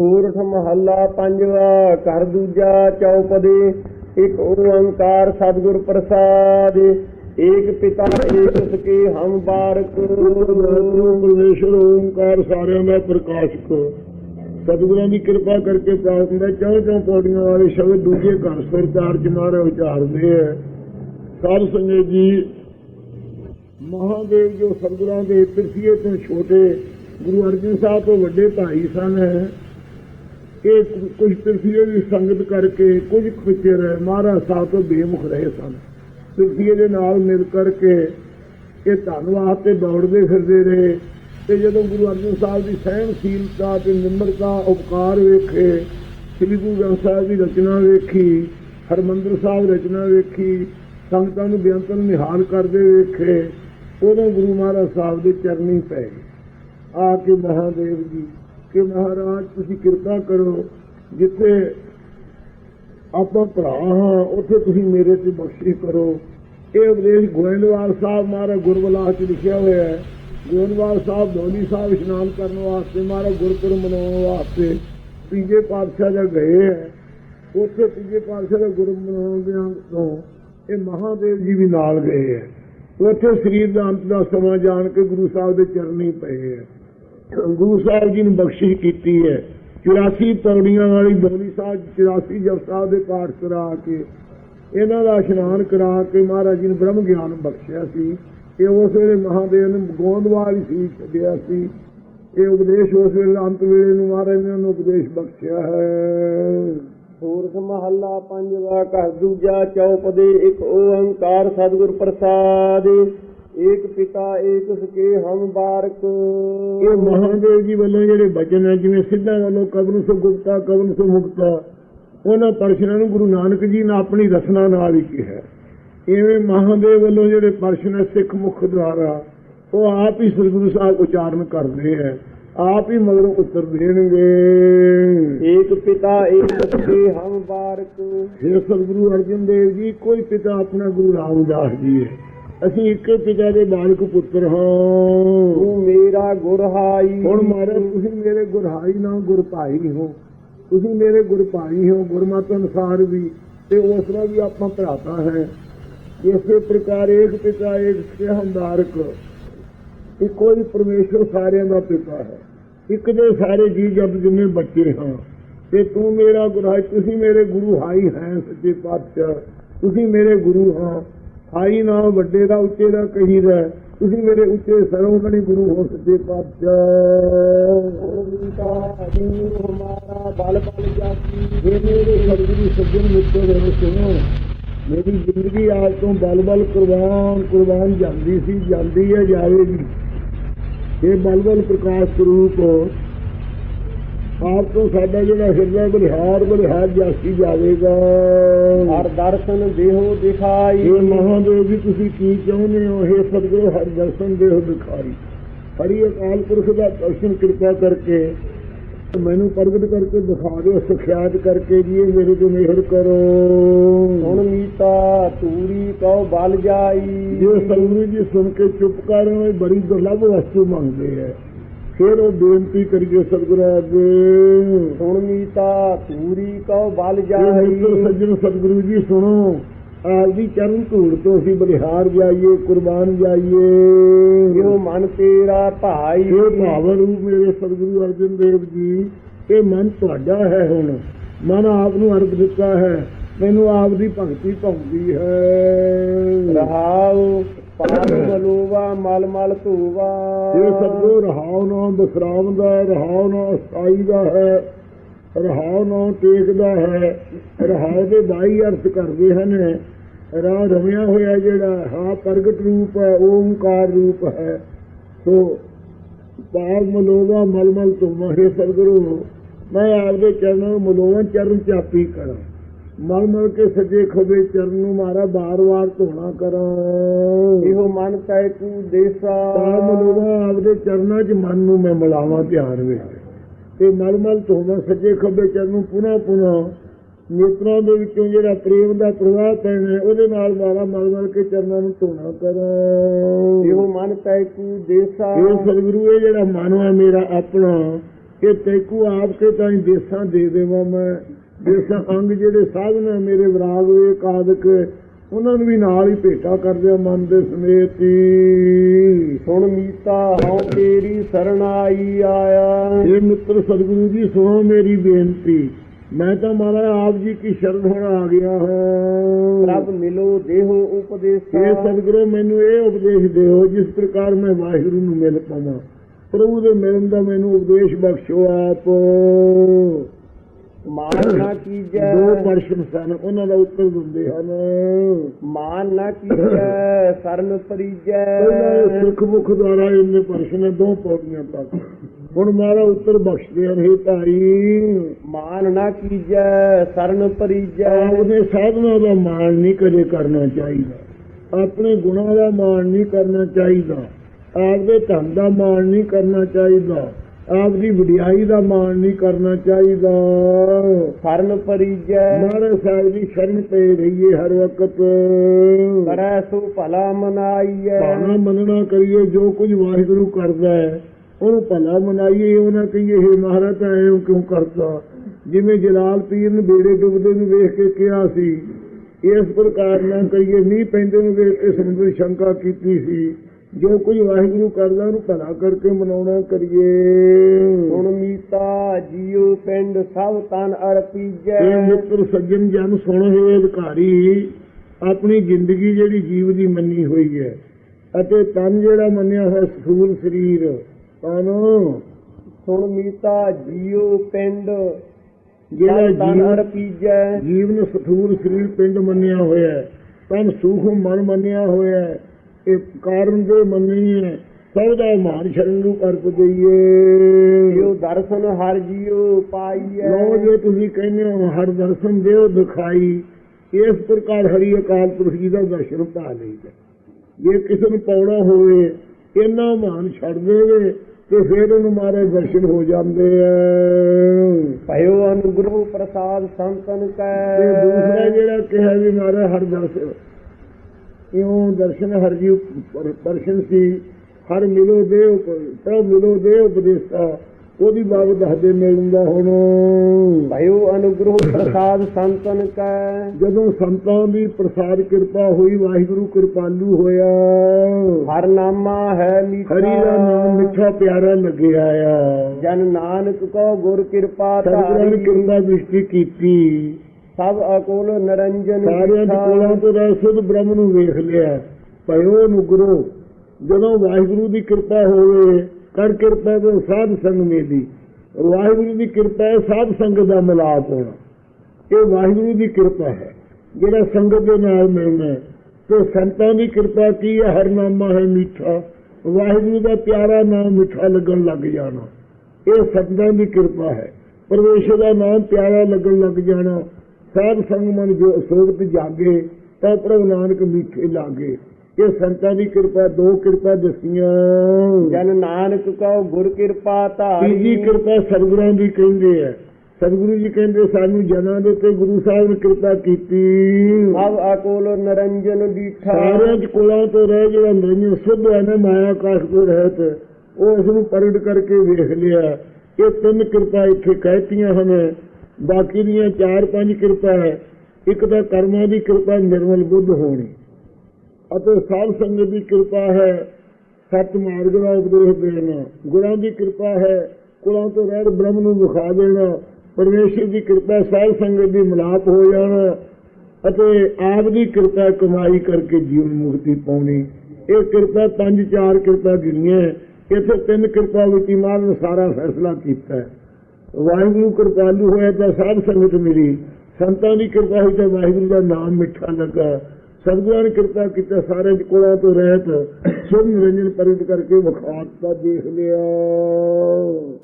ਸੂਰਠ ਮਹੱਲਾ ਪੰਜਵਾ, ਘਰ ਦੂਜਾ, ਚੌਪਦੇ, ਇੱਕ ਓੰਕਾਰ ਸਤਿਗੁਰ ਪ੍ਰਸਾਦ, ਏਕ ਪਿਤਾ ਏਕ ਸਕੇ ਹਮ ਬਾਰਕ। ਪਰਮੇਸ਼ਰ ਓੰਕਾਰ ਸਾਰਿਆਂ ਦਾ ਪ੍ਰਕਾਸ਼ਕ ਸਤਿਗੁਰਾਂ ਦੀ ਕਿਰਪਾ ਕਰਕੇ ਪ੍ਰਾਪਤ ਹੁੰਦਾ ਚੌਂ ਚੌਂ ਪੌੜੀਆਂ ਵਾਲੇ ਸ਼ਬਦ ਦੂਜੇ ਘਰ ਸਿਰ ਚਾਰ ਚਮਾਰੇ ਉਚਾਰਦੇ ਹੈ। ਸਾਧ ਸੰਗਤ ਜੀ, ਮਹਾਦੇਵ ਜੋ ਸਤਿਗੁਰਾਂ ਦੇ ਪਿਰਸੀਏ ਤੋਂ ਛੋਟੇ ਗੁਰੂ ਅਰਜਨ ਸਾਹਿਬ ਤੋਂ ਵੱਡੇ ਭਾਈ ਸਨ ਇਹ ਕੁਝ ਪਿਰਸੀਏ ਦੀ ਸੰਗਤ ਕਰਕੇ ਕੁਝ ਖਿਚਰ ਮਹਾਰਾਜ ਸਾਹਿਬ ਤੋਂ ਬੇਮੁਖ ਰਹੇ ਸਨ। ਪਿਰਸੀਏ ਦੇ ਨਾਲ ਮਿਲ ਕਰਕੇ ਇਹ ਧੰਨਵਾਦ ਤੇ ਦੌੜਦੇ ਫਿਰਦੇ ਰਹੇ ਤੇ ਜਦੋਂ ਗੁਰੂ ਅਰਜਨ ਸਾਹਿਬ ਦੀ ਸਹਿਣਸ਼ੀਲਤਾ ਤੇ ਨਿਮਰਤਾ, ਉਪਕਾਰ ਵੇਖੇ, ਸ੍ਰੀ ਗੁਰੂ ਗ੍ਰੰਥ ਸਾਹਿਬ ਦੀ ਰਚਨਾ ਵੇਖੀ, ਹਰਮੰਦਰ ਸਾਹਿਬ ਰਚਨਾ ਵੇਖੀ, ਸੰਗਤਾਂ ਨੂੰ ਬੇਅੰਤ ਨਿਹਾਲ ਕਰਦੇ ਵੇਖੇ, ਉਦੋਂ ਗੁਰੂ ਮਹਾਰਾਜ ਸਾਹਿਬ ਦੇ ਚਰਨੀ ਪਏ ਆ ਕੇ ਮਹਾਦੇਵ ਜੀ ਕਿ ਮਹਾਰਾਜ ਤੁਸੀਂ ਕਿਰਪਾ ਕਰੋ, ਜਿੱਥੇ ਆਪਾਂ ਭਰਾ ਹਾਂ, ਉੱਥੇ ਤੁਸੀਂ ਮੇਰੇ ਤੇ ਬਖਸ਼ਿਸ਼ ਕਰੋ। ਇਹ ਉਪਦੇਸ਼ ਗੋਇੰਦਵਾਲ ਸਾਹਿਬ ਮਹਾਰਾਜ ਗੁਰਬਲਾਸ ਚ ਲਿਖਿਆ ਹੋਇਆ ਹੈ। ਗੋਇੰਦਵਾਲ ਸਾਹਿਬ ਧੋਨੀ ਸਾਹਿਬ ਇਸ਼ਨਾਨ ਕਰਨ ਵਾਸਤੇ ਮਹਾਰਾਜ ਗੁਰਪੁਰਬ ਮਨਾਉਣ ਵਾਸਤੇ ਤੀਜੇ ਪਾਤਸ਼ਾਹ ਜਦ ਗਏ ਹੈ, ਉੱਥੇ ਤੀਜੇ ਪਾਤਸ਼ਾਹ ਦਾ ਗੁਰਪੁਰਬ ਮਨਾਉਂਦਿਆਂ ਤੋਂ ਇਹ ਮਹਾਦੇਵ ਜੀ ਵੀ ਨਾਲ ਗਏ ਹੈ। ਉੱਥੇ ਸਰੀਰ ਦਾ ਅੰਤ ਦਾ ਸਮਾਂ ਜਾਣ ਕੇ ਗੁਰੂ ਸਾਹਿਬ ਦੇ ਚਰਨੀ ਪਏ ਹੈ। ਗੁਰੂ ਸਾਹਿਬ ਜੀ ਨੂੰ ਬਖਸ਼ਿਸ਼ ਕੀਤੀ ਹੈ। 84 ਪੌੜੀਆਂ ਵਾਲੀ ਬੋਲੀ ਸਾਹਿਬ 84 ਜਪ ਸਾਹਿਬ ਦੇ ਪਾਠ ਕਰਾ ਕੇ, ਇਹਨਾਂ ਦਾ ਇਸ਼ਨਾਨ ਕਰਾ ਕੇ ਮਹਾਰਾਜ ਜੀ ਨੇ ਬ੍ਰਹਮ ਗਿਆਨ ਬਖਸ਼ਿਆ ਸੀ। ਇਹ ਉਸ ਵੇਲੇ ਮਹਾਦੇਵ ਨੇ ਗੋਂਦਵਾਲ ਸੀ ਛੱਡਿਆ ਸੀ। ਇਹ ਉਪਦੇਸ਼ ਉਸ ਵੇਲੇ ਅੰਤ ਵੇਲੇ ਨੂੰ ਮਹਾਰਾਜ ਨੇ ਉਹਨੂੰ ਉਪਦੇਸ਼ ਬਖਸ਼ਿਆ ਹੈ। ਹੋਰ ਮਹੱਲਾ ਪੰਜਵਾ ਘਰ, ਦੂਜਾ ਚੌਪਦੇ, ਇੱਕ ਓੰਕਾਰ ਸਤਿਗੁਰ ਪ੍ਰਸਾਦ। ਏਕ ਪਿਤਾ ਏਕ ਸਕੇ ਹਮ ਬਾਰਕ। ਇਹ ਮਹਾਦੇਵ ਜੀ ਵੱਲੋਂ ਜਿਹੜੇ ਬਚਨ ਹੈ ਜਿਵੇਂ ਸਿੱਧਾ ਵੱਲੋਂ ਕਬਨ ਸੋ ਗੁਪਤਾ ਕਬਨ ਸੋ ਮੁਕਤਾ ਉਹਨਾਂ ਪਰਸ਼ਨਾਂ ਨੂੰ ਗੁਰੂ ਨਾਨਕ ਜੀ ਨੇ ਆਪਣੀ ਰਸਨਾ ਨਾਲ ਹੀ ਕਿਹਾ। ਇਵੇਂ ਮਹਾਦੇਵ ਵੱਲੋਂ ਜਿਹੜੇ ਪਰਸ਼ਨ ਹੈ ਸਿੱਖ ਮੁਖ ਦੁਆਰਾ ਉਹ ਆਪ ਹੀ ਸ੍ਰੀ ਗੁਰੂ ਸਾਹਿਬ ਉਚਾਰਨ ਕਰਦੇ ਹੈ ਆਪ ਹੀ ਮਗਰੋਂ ਉੱਤਰ ਦੇਣਗੇ। ਏਕ ਪਿਤਾ ਏਕ ਸਕੇ ਹਮ ਬਾਰਕ। ਫਿਰ ਸਤਿਗੁਰੂ ਅਰਜਨ ਦੇਵ ਜੀ ਕੋਈ ਪਿਤਾ ਆਪਣਾ ਗੁਰੂ ਰਾਮਦਾਸ ਜੀ ਹੈ। ਅਸੀਂ ਇੱਕ ਪਿਤਾ ਦੇ ਬਾਲਕ ਪੁੱਤਰ ਹਾਂ। ਤੂੰ ਮੇਰਾ ਗੁਰਹਾਈ। ਹੁਣ ਮਹਾਰਾਜ ਤੁਸੀਂ ਮੇਰੇ ਗੁਰਹਾਈ ਨਾ ਗੁਰ ਭਾਈ ਹੋ। ਤੁਸੀਂ ਮੇਰੇ ਗੁਰ ਭਾਈ ਹੋ ਗੁਰਮਤਿ ਅਨੁਸਾਰ ਵੀ। ਤੇ ਉਸ ਨਾਲ ਵੀ ਆਪਾਂ ਭਰਾਤਾ ਹੈ। ਇਸੇ ਪ੍ਰਕਾਰ ਇੱਕ ਪਿਤਾ ਇੱਕ ਸਿਹੰਦਾਰਕ ਇੱਕੋ ਹੀ ਪਰਮੇਸ਼ਰ ਸਾਰਿਆਂ ਦਾ ਪਿਤਾ ਹੈ। ਇੱਕ ਦੇ ਸਾਰੇ ਜੀ ਜਦ ਜਿੰਨੇ ਬੱਚੇ ਹਾਂ। ਤੇ ਤੂੰ ਮੇਰਾ ਗੁਰਹਾਈ ਤੁਸੀਂ ਮੇਰੇ ਗੁਰੂ ਹਾਈ ਹੈ ਸੱਚੇ ਪਾਤਸ਼ਾਹ। ਤੁਸੀਂ ਮੇਰੇ ਗੁਰੂ ਹਾਂ। ਹਾਈ ਨਾ, ਵੱਡੇ ਦਾ, ਉੱਚੇ ਦਾ ਕਹੀਦਾ ਤੁਸੀਂ ਮੇਰੇ ਉੱਚੇ ਸਰਵਗਣੀ ਗੁਰੂ ਹੋ ਸੱਚੇ ਪਾਤਸ਼ਾਹ। ਹਮਾਰਾ ਬਲ ਬਲ ਜਾਤੀ ਇਹ ਮੇਰੇ ਸਤਿਗੁਰੂ ਸੱਜਣ ਮਿੱਤਰ ਨੇ ਸੁਣੋ ਮੇਰੀ ਜ਼ਿੰਦਗੀ ਆਜ ਤੋਂ ਬਲ ਬਲ ਕੁਰਬਾਨ ਕੁਰਬਾਨ ਜਾਂਦੀ ਸੀ, ਜਾਂਦੀ ਹੈ, ਜਾਵੇਗੀ। ਇਹ ਬਲ ਬਲ ਪ੍ਰਕਾਸ਼ ਸਰੂਪ ਆਪ ਤੋਂ ਸਾਡਾ ਜਿਹੜਾ ਹਿਰਦਾ ਬਲਿਹਾਰ ਬਲਿਹਾਰ ਜਾਸੀ ਜਾਵੇਗਾ। ਹਰ ਦਰਸ਼ਨ ਦੇਹੋ ਦਿਖਾਈ। ਇਹ ਮਹਾਦੇਵ ਜੀ ਤੁਸੀਂ ਕੀ ਚਾਹੁੰਦੇ ਹੋ? ਇਹ ਸਤਿਗੁਰੂ ਹਰ ਦਰਸ਼ਨ ਦੇਹ ਦਿਖਾਈ। ਹਰੀ ਅਕਾਲ ਪੁਰਖ ਦਾ ਦਰਸ਼ਨ ਕਿਰਪਾ ਕਰਕੇ ਮੈਨੂੰ ਪ੍ਰਗਟ ਕਰਕੇ ਦਿਖਾ ਦਿਓ ਸੁਖਿਆਤ ਕਰਕੇ ਜੀ ਇਹ ਮੇਰੇ ਤੇ ਮਿਹਰ ਕਰੋ। ਹੁਣ ਮੀਤਾ ਤੂਰੀ ਕਉ ਬਲ ਜਾਈ। ਜੇ ਸਤਿਗੁਰੂ ਜੀ ਸੁਣ ਕੇ ਚੁੱਪ ਕਰ ਰਹੇ ਬੜੀ ਦੁਰਲਭ ਵਸਤੂ ਮੰਗਦੇ ਹੈ। ਫਿਰ ਉਹ ਬੇਨਤੀ ਕਰੀਏ ਸਤਿਗੁਰੂ ਅੱਗੇ ਹੁਣ ਮੀਤਾ ਤੂਰੀ ਕਉ ਬਲ ਜਾਈ ਮਿੱਤਰ ਸੱਜਣ ਸਤਿਗੁਰੂ ਜੀ ਸੁਣੋ। ਆਪ ਦੀ ਚਰਨ ਧੂੜ ਤੋਂ ਅਸੀਂ ਬਲਿਹਾਰ ਜਾਈਏ ਕੁਰਬਾਨ ਜਾਈਏ। ਜਿਉ ਮਨ ਤੇਰਾ ਭਾਈ ਇਹ ਭਾਵ ਰੂਪ ਮੇਰੇ ਸਤਿਗੁਰੂ ਅਰਜਨ ਦੇਵ ਜੀ ਇਹ ਮਨ ਤੁਹਾਡਾ ਹੈ ਹੁਣ। ਮਨ ਆਪ ਨੂੰ ਅਰਪ ਦਿੱਤਾ ਹੈ। ਮੈਨੂੰ ਆਪ ਦੀ ਭਗਤੀ ਭਾਉਂਦੀ ਹੈ। ਰਹਾਉ ਪਾਪ ਮਲੋਵਾ ਮਲ ਮਲ ਧੂਵਾ। ਇਹ ਸਤਿਗੁਰੂ ਰਹਾਉ ਨਾਮ ਬਸਰਾਮ ਦਾ ਰਹਾਉ ਨਾਮ ਸਾਈ ਦਾ ਹੈ ਰਹਾਉ ਨਾਮ ਟੇਕ ਦਾ ਹੈ। ਰਹਾਉ ਦੇ ਬਾਈ ਅਰਥ ਕਰਦੇ ਹਨ। ਰਾਹ ਰਮਿਆ ਹੋਇਆ ਜਿਹੜਾ ਹਾਂ ਪ੍ਰਗਟ ਰੂਪ ਹੈ ਓਮਕਾਰ ਰੂਪ ਹੈ। ਸੋ ਪਾਰ ਮਲੋਵਾ ਮਲਮਲ ਤੁਮ ਹੈ ਸਤਿਗੁਰੂ ਮੈਂ ਆਪਦੇ ਚਰਨਾਂ ਮਲੋਵਾ ਚਰਨ ਚਾਪੀ ਕਰਾਂ। ਮਲ ਮਲ ਕੇ ਸੱਜੇ ਖੱਬੇ ਚਰਨ ਨੂੰ ਮਾਰਾ ਬਾਰ-ਬਾਰ ਧੋਣਾ ਕਰਾਂ। ਇਹੋ ਮਨ ਤੈ ਕੂ ਦੇਸਾ। ਤਾਂ ਮਨੋਵਾ ਆਪਦੇ ਚਰਨਾਂ 'ਚ ਮਨ ਨੂੰ ਮੈਂ ਮਿਲਾਵਾਂ ਧਿਆਨ ਵਿੱਚ। ਤੇ ਮਲ ਮਲ ਧੋਵਾਂ ਸੱਜੇ ਖੱਬੇ ਚਰਨ ਨੂੰ ਪੁਨਾ ਪੁਨਾ। ਨੇਤਰਾਂ ਦੇ ਵਿੱਚੋਂ ਜਿਹੜਾ ਪ੍ਰੇਮ ਦਾ ਪ੍ਰਵਾਹ ਪੈਣਾ ਉਹਦੇ ਨਾਲ ਮਾਰਾ ਮਲ ਮਲ ਕੇ ਚਰਨਾਂ ਨੂੰ ਧੋਣਾ ਕਰਾਂ। ਇਹੋ ਮਨ ਤੈ ਕੂ ਦੇਸਾ। ਇਹ ਸਤਿਗੁਰੂ ਇਹ ਜਿਹੜਾ ਮਨ ਹੈ ਮੇਰਾ ਆਪਣਾ ਕਿ ਤੈਕੂ ਆਪ ਕੇ ਤਾਂ ਦੇਸਾਂ ਦੇ ਦੇਵਾਂ ਮੈਂ। ਦੇਸਾਂ ਅੰਗ ਜਿਹੜੇ ਸਾਧਨ ਮੇਰੇ ਵਿਰਾਗ ਵੇਕ ਆਦਿਕ ਉਹਨਾਂ ਨੂੰ ਵੀ ਨਾਲ ਹੀ ਭੇਟਾ ਕਰ ਦਿਓ ਮਨ ਦੇ ਸਮੇਤ ਸੁਣ ਮੀਤਾ ਹਉ ਤੇਰੀ ਸਰਣਾਈ ਆਇਆ। ਇਹ ਮਿੱਤਰ ਸਤਿਗੁਰੂ ਜੀ ਸੁਣੋ ਮੇਰੀ ਬੇਨਤੀ। ਮੈਂ ਤਾਂ ਮਹਾਰਾਜ ਆਪ ਜੀ ਕੀ ਸ਼ਰਨ ਹੁਣ ਆ ਗਿਆ ਹਾਂ। ਪ੍ਰਭ ਮਿਲੋ ਦੇਹੋ ਉਪਦੇਸਾ। ਇਹ ਸਤਿਗੁਰੂ ਮੈਨੂੰ ਇਹ ਉਪਦੇਸ਼ ਦਿਓ ਜਿਸ ਪ੍ਰਕਾਰ ਮੈਂ ਵਾਹਿਗੁਰੂ ਨੂੰ ਮਿਲ ਪਾਵਾਂ। ਪ੍ਰਭੂ ਦੇ ਮਿਲਣ ਦਾ ਮੈਨੂੰ ਉਪਦੇਸ਼ ਬਖਸ਼ੋ ਆਪ। ਮਾਨ ਨਾ ਕੀਜੈ ਦੋ ਪ੍ਰਸ਼ਨ ਸਨ ਉਹਨਾਂ ਦਾ ਉੱਤਰ ਦਿੰਦੇ ਹਨ। ਮਾਨ ਨਾ ਕੀਜੈ ਸਰਨ ਪਰੀਜੈ ਸੁਖ ਮੁਖ ਦੁਆਰਾ ਇਹਨੇ ਪ੍ਰਸ਼ਨ ਦੋ ਪੌੜੀਆਂ ਤੱਕ। ਹੁਣ ਮਾਰਾ ਉੱਤਰ ਬਖਸ਼ਦੇ ਹਨ ਹੇ ਭਾਈ ਮਾਨ ਨਾ ਕੀਜੈ ਸਰਨ ਪਰੀਜੈ ਉਹਦੇ ਸਾਧਨਾ ਦਾ ਮਾਣ ਨਹੀਂ ਕਦੇ ਕਰਨਾ ਚਾਹੀਦਾ। ਆਪਣੇ ਗੁਣਾਂ ਦਾ ਮਾਣ ਨਹੀਂ ਕਰਨਾ ਚਾਹੀਦਾ। ਆਪਦੇ ਧਨ ਦਾ ਮਾਣ ਨਹੀਂ ਕਰਨਾ ਚਾਹੀਦਾ। ਆਪਦੀ ਵਡਿਆਈ ਦਾ ਮਾਣ ਨਹੀਂ ਕਰਨਾ ਚਾਹੀਦਾ। ਸਰਨ ਪਰੀਜੈ ਮਹਾਰਾਜ ਸਾਹਿਬ ਦੀ ਸ਼ਰਨ ਪੇ ਰਹੀਏ ਹਰ ਵਕਤ। ਕਰੈ ਸੋ ਭਲਾ ਮਨਾਈਐ। ਭਾਣਾ ਮੰਨਣਾ ਕਰੀਏ ਜੋ ਕੁਝ ਵਾਹਿਗੁਰੂ ਕਰਦਾ ਹੈ ਉਹਨੂੰ ਭਲਾ ਮਨਾਈਏ ਉਹਨਾਂ ਕਹੀਏ ਹੇ ਮਹਾਰਾਜ ਤਾਂ ਐਂ ਕਿਉਂ ਕਰਦਾ? ਜਿਵੇਂ ਜਲਾਲ ਪੀਰ ਨੂੰ ਬੇੜੇ ਡੁੱਬਦੇ ਨੂੰ ਵੇਖ ਕੇ ਕਿਹਾ ਸੀ ਇਸ ਪ੍ਰਕਾਰ ਨਾ ਕਰੀਏ ਮੀਂਹ ਪੈਂਦੇ ਨੂੰ ਵੇਖ ਕੇ ਸਮੁੰਦਰ ਸ਼ੰਕਾ ਕੀਤੀ ਸੀ। ਜੋ ਕੁਝ ਵਾਹਿਗੁਰੂ ਕਰਦਾ ਉਹਨੂੰ ਭਲਾ ਕਰਕੇ ਮਨਾਉਣਾ ਕਰੀਏ। ਸੁਣ ਮੀਤਾ ਜੀਉ ਪਿੰਡ ਸਭ ਤਨ ਅਰਪੀਜੈ ਇਹ ਮਿੱਤਰ ਸੱਜਣ ਜਨ ਸੁਣ ਹੋਏ ਅਧਿਕਾਰੀ ਆਪਣੀ ਜ਼ਿੰਦਗੀ ਜਿਹੜੀ ਜੀਵ ਦੀ ਮੰਨੀ ਹੋਈ ਹੈ ਅਤੇ ਤਨ ਜਿਹੜਾ ਮੰਨਿਆ ਹੋਇਆ ਸਥੂਲ ਸਰੀਰ ਤਨ ਸੁਣ ਮੀਤਾ ਜੀਉ ਪਿੰਡ ਜਿਹੜਾ ਜੀਵ ਅਰਪੀਜੈ ਜੀਵ ਨੂੰ ਸਥੂਲ ਸਰੀਰ ਪਿੰਡ ਮੰਨਿਆ ਹੋਇਆ ਹੈ ਤਨ ਸੂਖਮ ਮਨ ਮੰਨਿਆ ਹੋਇਆ ਹੈ ਇਹ ਕਾਰਨ ਦੇ ਮੰਨੀ ਹੈ। ਸਭ ਦਾ ਮਾਨ ਸ਼ਰਨ ਨੂੰ ਅਰਪ ਦਈਏ। ਜਿਉ ਦਰਸ਼ਨ ਹਰ ਜੀਉ ਪਾਈਐ। ਲੋ ਜੇ ਤੁਸੀਂ ਕਹਿੰਦੇ ਹੋ ਹਰ ਦਰਸ਼ਨ ਦਿਓ ਦਿਖਾਈ। ਇਸ ਪ੍ਰਕਾਰ ਹਰੀ ਅਕਾਲ ਪੁਰਖ ਜੀ ਦਾ ਦਰਸ਼ਨ ਪਾ ਲਈਦਾ ਜੇ ਕਿਸੇ ਨੂੰ ਪਾਉਣਾ ਹੋਵੇ ਇੰਨਾ ਮਾਨ ਛੱਡ ਦੇਵੇ ਤੇ ਫਿਰ ਉਹਨੂੰ ਮਾਰੇ ਦਰਸ਼ਨ ਹੋ ਜਾਂਦੇ ਆ ਭਇਓ ਅਨੁਗ੍ਰਹ ਪ੍ਰਸਾਦ ਸੰਤਨ ਕੈ। ਤੇ ਦੂਸਰਾ ਜਿਹੜਾ ਕਿਹਾ ਵੀ ਮਾਰੇ ਹਰ ਦਰਸ਼ਨ। ਇਉਂ ਦਰਸ਼ਨ ਹਰ ਜੀ ਦਰਸ਼ਨ ਸੀ। ਹਰ ਮਿਲੋ ਦੇ ਪ੍ਰਭ ਮਿਲੋ ਦੇ ਉਪਦੇਸਾ ਉਹਦੀ ਬਾਬ ਦੱਸਦੇ ਮਿਲਣ ਦਾ ਹੁਣ। ਭਇਓ ਅਨੁਗ੍ਰਹ ਪ੍ਰਸਾਦ ਸੰਤਨ ਕੈ। ਜਦੋਂ ਸੰਤਾਂ ਦੀ ਪ੍ਰਸਾਦ ਕਿਰਪਾ ਹੋਈ ਵਾਹਿਗੁਰੂ ਕਿਰਪਾਲੂ ਹੋਇਆ। ਹਰ ਨਾਮਾ ਹੈ ਮੀਠਾ। ਹਰੀ ਦਾ ਨਾਮ ਮਿੱਠਾ ਪਿਆਰਾ ਲੱਗਿਆ ਆ। ਜਨ ਨਾਨਕ ਕੋ ਗੁਰ ਕਿਰਪਾ ਸਤਿਗੁਰਾਂ ਧਾਰੀ। ਕਿਰਪਾ ਦ੍ਰਿਸ਼ਟੀ ਕੀਤੀ। ਸਭ ਅਕੋਲ ਨਰੰਜਨ ਸਾਰਿਆਂ ਦੇ। ਕੋਲਾਂ ਤੋਂ ਰਹਿ ਸੁਧ ਬ੍ਰਹਮ ਨੂੰ ਵੇਖ ਲਿਆ। ਭਇਓ ਨੁਗਰੋ ਜਦੋਂ ਵਾਹਿਗੁਰੂ ਦੀ ਕਿਰਪਾ ਹੋਵੇ ਕਰ ਕਿਰਪਾ ਤੋਂ ਸਾਧ ਸੰਗ ਮੇਲੀ। ਵਾਹਿਗੁਰੂ ਦੀ ਕਿਰਪਾ ਹੈ ਸਾਧ ਸੰਗਤ ਦਾ ਮਿਲਾਪ ਹੋਣਾ। ਇਹ ਵਾਹਿਗੁਰੂ ਦੀ ਕਿਰਪਾ ਹੈ। ਜਿਹੜਾ ਸੰਗਤ ਦੇ ਨਾਲ ਮਿਲਣਾ। ਤੇ ਸੰਤਾਂ ਦੀ ਕਿਰਪਾ ਕੀ ਹੈ? ਹਰ ਨਾਮਾ ਹੈ ਮਿੱਠਾ। ਵਾਹਿਗੁਰੂ ਦਾ ਪਿਆਰਾ ਨਾਮ ਮਿੱਠਾ ਲੱਗਣ ਲੱਗ ਜਾਣਾ। ਇਹ ਸੰਤਾਂ ਦੀ ਕਿਰਪਾ ਹੈ। ਪਰਮੇਸ਼ਰ ਦਾ ਨਾਮ ਪਿਆਰਾ ਲੱਗਣ ਲੱਗ ਜਾਣਾ। ਸਾਧ ਸੰਗ ਮਨ ਜੋ ਸੋਗਤ ਜਾਗੇ ਤਾਂ ਪ੍ਰਭੂ ਨਾਨਕ ਮਿੱਠੇ ਲਾਗੇ। ਇਹ ਸੰਤਾਂ ਦੀ ਕਿਰਪਾ ਦੋ ਕਿਰਪਾ ਦਸੀਆਂ। ਜਨ ਨਾਨਕ ਕੋ ਗੁਰ ਕਿਰਪਾ ਧਾਰੀ। ਤੀਜੀ ਕਿਰਪਾ ਸਤਿਗੁਰਾਂ ਦੀ ਕਹਿੰਦੇ ਆ। ਸਤਿਗੁਰੂ ਜੀ ਕਹਿੰਦੇ ਸਾਨੂੰ ਜਨਾਂ ਦੇ ਉੱਤੇ ਗੁਰੂ ਸਾਹਿਬ ਨੇ ਕਿਰਪਾ ਕੀਤੀ। ਸਭ ਅਕੋਲ ਨਰੰਜਨ ਡੀਠਾ ਸਾਰਿਆਂ ਚ ਕੋਲਾਂ ਤੋਂ ਰਹਿ ਜਿਹੜਾ ਨਿਰੰਜਨ ਸੁੱਧ ਹੈ ਨਾ ਮਾਇਆ ਆਕਾਸ਼ ਤੋਂ ਰਹਿਤ ਉਹ ਉਸ ਨੂੰ ਪ੍ਰਗਟ ਕਰਕੇ ਵੇਖ ਲਿਆ। ਇਹ ਤਿੰਨ ਕਿਰਪਾ ਇੱਥੇ ਕਹਿਤੀਆਂ ਹਨ। ਬਾਕੀ ਦੀਆਂ ਚਾਰ ਪੰਜ ਕਿਰਪਾ ਹੈ, ਇੱਕ ਤਾਂ ਕਰਮਾਂ ਦੀ ਕਿਰਪਾ ਨਿਰਮਲ ਬੁੱਧ ਹੋਣੀ, ਅਤੇ ਸਾਧ ਸੰਗਤ ਦੀ ਕਿਰਪਾ ਹੈ ਸਤ ਮਾਰਗ ਦਾ ਉਪਦੇਸ਼ ਦੇਣਾ, ਗੁਰਾਂ ਦੀ ਕਿਰਪਾ ਹੈ ਕੁਲਾਂ ਤੋਂ ਰਹਿਤ ਬ੍ਰਹਮ ਨੂੰ ਵਿਖਾ ਦੇਣਾ, ਪਰਮੇਸ਼ਰ ਦੀ ਕਿਰਪਾ ਸਾਧ ਸੰਗਤ ਦੀ ਮਿਲਾਪ ਹੋ ਜਾਣਾ, ਅਤੇ ਆਪ ਦੀ ਕਿਰਪਾ ਕਮਾਈ ਕਰਕੇ ਜੀਵਨ ਮੁਕਤੀ ਪਾਉਣੀ ਇਹ ਕਿਰਪਾ ਪੰਜ ਚਾਰ ਕਿਰਪਾ ਗਿਣੀਆਂ ਇੱਥੇ ਤਿੰਨ ਕਿਰਪਾ ਵਿੱਚ ਹੀ ਸਾਰਾ ਫੈਸਲਾ ਕੀਤਾ ਹੈ। ਵਾਹਿਗੁਰੂ ਕਿਰਪਾਲੂ ਹੋਇਆ ਤਾਂ ਸਾਧ ਸੰਗਤ ਮਿਲੀ। ਸੰਤਾਂ ਦੀ ਕਿਰਪਾ ਹੋਈ ਤਾਂ ਵਾਹਿਗੁਰੂ ਦਾ ਨਾਮ ਮਿੱਠਾ ਲੱਗਾ। ਸਤਿਗੁਰਾਂ ਨੇ ਕਿਰਪਾ ਕੀਤਾ ਸਾਰੇ ਕੋਲਾਂ ਤੋਂ ਰਹਿਤ ਸੁਨ ਨਿਰੰਜਨ ਪ੍ਰਗਟ ਕਰਕੇ ਵਿਖਾਤਾ ਦੇਖ ਲਿਆ।